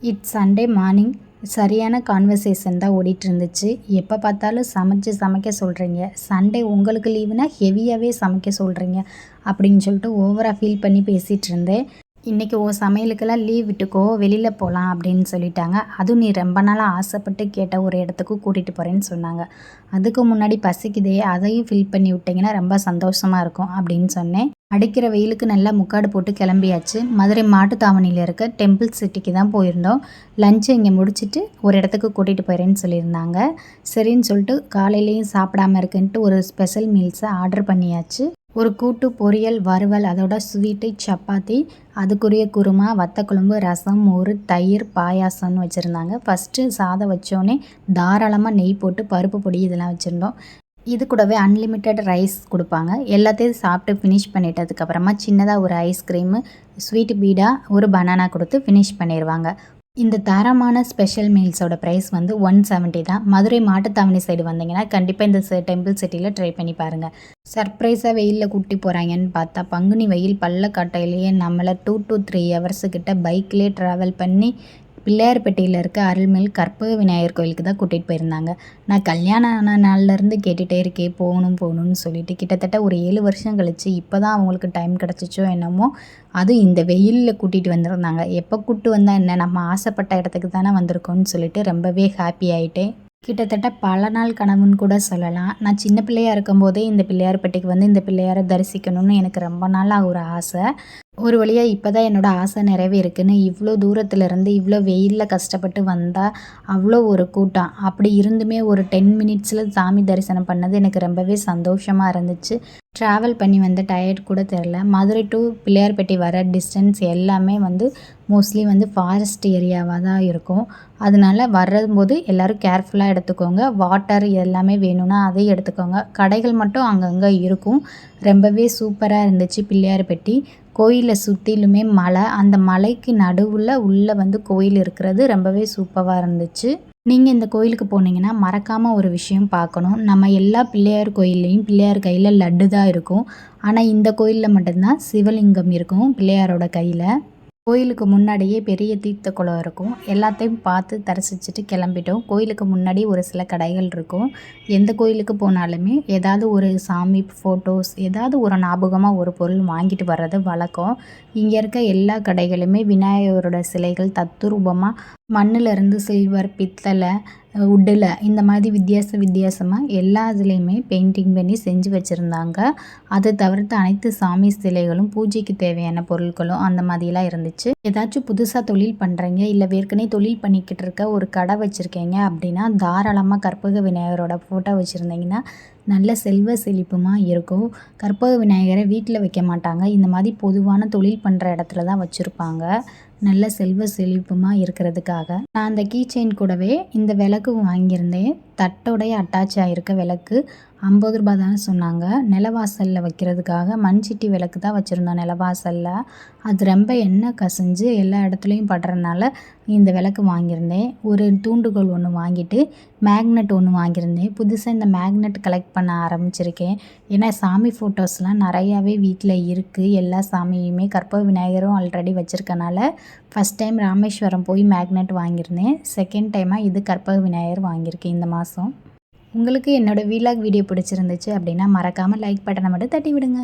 It's Sunday morning சரியான conversation தான் ஓடிட்டு இருந்துச்சு எப்போ பார்த்தாலும் சமைச்சு சமைக்க சொல்கிறீங்க சண்டே உங்களுக்கு லீவுனா ஹெவியாகவே சமைக்க சொல்கிறீங்க அப்படின்னு சொல்லிட்டு ஓவராக ஃபீல் பண்ணி பேசிகிட்டு இருந்தேன் இன்றைக்கி ஓ சமையலுக்கெல்லாம் லீவ் விட்டுக்கோ வெளியில் போகலாம் அப்படின்னு சொல்லிட்டாங்க. அதுவும் நீ ரொம்ப நாளாக ஆசைப்பட்டு கேட்ட ஒரு இடத்துக்கு கூட்டிகிட்டு போகிறேன்னு சொன்னாங்க. அதுக்கு முன்னாடி பசிக்குதே அதையும் ஃபில் பண்ணி விட்டிங்கன்னா ரொம்ப சந்தோஷமாக இருக்கும் அப்படின்னு சொன்னேன். அடிக்கிற வெயிலுக்கு நல்லா முக்காடு போட்டு கிளம்பியாச்சு. மதுரை மாட்டுத்தாவணியில் இருக்க டெம்பிள் சிட்டிக்கு தான் போயிருந்தோம். லஞ்சு இங்கே முடிச்சுட்டு ஒரு இடத்துக்கு கூட்டிகிட்டு போயிறேன்னு சொல்லியிருந்தாங்க. சரின்னு சொல்லிட்டு காலையிலையும் சாப்பிடாம இருக்குன்ட்டு ஒரு ஸ்பெஷல் மீல்ஸை ஆர்டர் பண்ணியாச்சு. ஒரு கூட்டு பொரியல் வறுவல் அதோட ஸ்வீட்டு சப்பாத்தி அதுக்குரிய குருமா வத்தக்குழம்பு ரசம் மோர் தயிர் பாயாசம்னு வச்சுருந்தாங்க. ஃபஸ்ட்டு சாதம் வச்சோடனே தாராளமாக நெய் போட்டு பருப்பு பொடி இதெல்லாம் வச்சுருந்தோம். இது கூடவே அன்லிமிட்டெட் ரைஸ் கொடுப்பாங்க. எல்லாத்தையும் சாப்பிட்டு ஃபினிஷ் பண்ணிட்டதுக்கப்புறமா சின்னதாக ஒரு ஐஸ்கிரீமு ஸ்வீட் பீடா ஒரு பனானா கொடுத்து ஃபினிஷ் பண்ணிடுவாங்க இந்த தரமான ஸ்பெஷல் மீல்ஸோட ப்ரைஸ் வந்து ஒன் செவன்ட்டி தான். மதுரை மாட்டுத்தாவணி சைடு வந்தீங்கன்னா கண்டிப்பாக இந்த டெம்பிள் சிட்டியில் ட்ரை பண்ணி பாருங்கள் சர்ப்ரைஸாக வெயிலில் கூட்டி போகிறாங்கன்னு பார்த்தா பங்குனி வெயில் பள்ளக்காட்டையிலேயே நம்மளை டூ டு த்ரீ ஹவர்ஸுக்கிட்ட பைக்லேயே ட்ராவல் பண்ணி பிள்ளையார்பட்டியில் இருக்க அருள்மில் கற்பக விநாயகர் கோயிலுக்கு தான் கூட்டிகிட்டு போயிருந்தாங்க. நான் கல்யாணம் ஆன நாள்லேருந்து கேட்டுகிட்டே இருக்கேன். போகணும் போகணும்னு சொல்லிட்டு கிட்டத்தட்ட ஒரு ஏழு வருஷம் கழித்து இப்போ தான் அவங்களுக்கு டைம் கிடச்சிச்சோ என்னமோ அதுவும் இந்த வெயிலில் கூட்டிகிட்டு வந்திருந்தாங்க. எப்போ கூப்பிட்டு வந்தால் என்ன? நம்ம ஆசைப்பட்ட இடத்துக்கு தானே வந்திருக்கோம்னு சொல்லிட்டு ரொம்பவே ஹாப்பி ஆகிட்டேன் கிட்டத்தட்ட பல நாள் கனவுன்னு கூட சொல்லலாம். நான் சின்ன பிள்ளையாக இருக்கும்போதே இந்த பிள்ளையார்பட்டிக்கு வந்து இந்த பிள்ளையாரை தரிசிக்கணும்னு எனக்கு ரொம்ப நாளாக ஒரு ஆசை. ஒரு வழியாக இப்போ தான் என்னோடய ஆசை நிறைவேறுக்குன்னு இவ்வளோ தூரத்துலேருந்து இவ்வளோ வெயிலில் கஷ்டப்பட்டு வந்தால் அவ்வளோ ஒரு கூட்டம். அப்படி இருந்துமே ஒரு டென் மினிட்ஸில் சாமி தரிசனம் பண்ணது எனக்கு ரொம்பவே சந்தோஷமாக இருந்துச்சு. ட்ராவல் பண்ணி வந்த டயர்ட் கூட தெரில மதுரை டு பிள்ளையார்பட்டி வர டிஸ்டன்ஸ் எல்லாமே வந்து மோஸ்ட்லி வந்து ஃபாரஸ்ட் ஏரியாவாக தான் இருக்கும். அதனால வரும்போது எல்லோரும் கேர்ஃபுல்லாக எடுத்துக்கோங்க. வாட்டர் எல்லாமே வேணும்னா அதையும் எடுத்துக்கோங்க. கடைகள் மட்டும் அங்கங்கே இருக்கும். ரொம்பவே சூப்பராக இருந்துச்சு பிள்ளையார்பட்டி. கோயிலை சுற்றிலுமே மலை. அந்த மலைக்கு நடுவில் உள்ளே வந்து கோயில் இருக்கிறது ரொம்பவே சூப்பராக இருந்துச்சு. நீங்கள் இந்த கோயிலுக்கு போனீங்கன்னா மறக்காமல் ஒரு விஷயம் பார்க்கணும். நம்ம எல்லா பிள்ளையார் கோயில்லையும் பிள்ளையார் கையில் லட்டு தான் இருக்கும். ஆனால் இந்த கோயிலில் மட்டும்தான் சிவலிங்கம் இருக்கும் பிள்ளையாரோட கையில். கோயிலுக்கு முன்னாடியே பெரிய தீர்த்த குளம் இருக்கும். எல்லாத்தையும் பார்த்து தரிசிச்சுட்டு கிளம்பிட்டோம். கோயிலுக்கு முன்னாடி ஒரு சில கடைகள் இருக்கும். எந்த கோயிலுக்கு போனாலுமே ஏதாவது ஒரு சாமி ஃபோட்டோஸ் ஏதாவது ஒரு ஞாபகமாக ஒரு பொருள் வாங்கிட்டு வர்றது வழக்கம். இங்கே இருக்க எல்லா கடைகளுமே விநாயகரோட சிலைகள் தத்துரூபமாக மண்ணிலேருந்து சில்வர் பித்தளை உட்டில் இந்த மாதிரி வித்தியாச வித்தியாசமாக எல்லா இதுலேயுமே பெயிண்டிங் பண்ணி செஞ்சு வச்சுருந்தாங்க. அதை தவிர்த்து அனைத்து சாமி சிலைகளும் பூஜைக்கு தேவையான பொருட்களும் அந்த மாதிரிலாம் இருந்துச்சு. ஏதாச்சும் புதுசாக தொழில் பண்ணுறீங்க இல்லை ஏற்கனவே தொழில் பண்ணிக்கிட்டு இருக்க ஒரு கடை வச்சுருக்கீங்க அப்படின்னா தாராளமாக கற்பக விநாயகரோட ஃபோட்டோ வச்சுருந்தீங்கன்னா நல்ல செல்வ செழிப்புமாக இருக்கும். கற்பக விநாயகரை வீட்டில் வைக்க மாட்டாங்க. இந்த மாதிரி பொதுவான தொழில் பண்ணுற இடத்துல தான் வச்சுருப்பாங்க. நல்ல செல்வ செழிப்புமாக இருக்கிறதுக்காக நான் அந்த கீ செயின் கூடவே இந்த விளக்கும் வாங்கியிருந்தேன். தட்டோடைய அட்டாச் ஆகிருக்க விளக்கு ஐம்பது ரூபா தான் சொன்னாங்க. நிலவாசலில் வைக்கிறதுக்காக மண் சட்டி விளக்கு தான் வச்சுருந்தோம் நிலவாசலில். அது ரொம்ப எண்ணெய் கசிஞ்சு எல்லா இடத்துலையும் படுறதுனால இந்த விளக்கு வாங்கியிருந்தேன். ஒரு தூண்டுகோல் ஒன்று வாங்கிட்டு மேக்னெட் ஒன்று வாங்கியிருந்தேன். புதுசாக இந்த மேக்னெட் கலெக்ட் பண்ண ஆரம்பிச்சிருக்கேன். ஏன்னா சாமி ஃபோட்டோஸ்லாம் நிறையாவே வீட்டில் இருக்குது எல்லா சாமியுமே கற்பக விநாயகரும் ஆல்ரெடி வச்சுருக்கனால ஃபஸ்ட் டைம் ராமேஸ்வரம் போய் மேக்னெட் வாங்கியிருந்தேன். செகண்ட் டைமாக இது கற்பக விநாயகர் வாங்கியிருக்கேன் இந்த மாதம் உங்களுக்கு என்னோடய வீலாக் வீடியோ பிடிச்சிருந்துச்சு அப்படின்னா மறக்காமல் லைக் பட்டனை மட்டும் தட்டி விடுங்க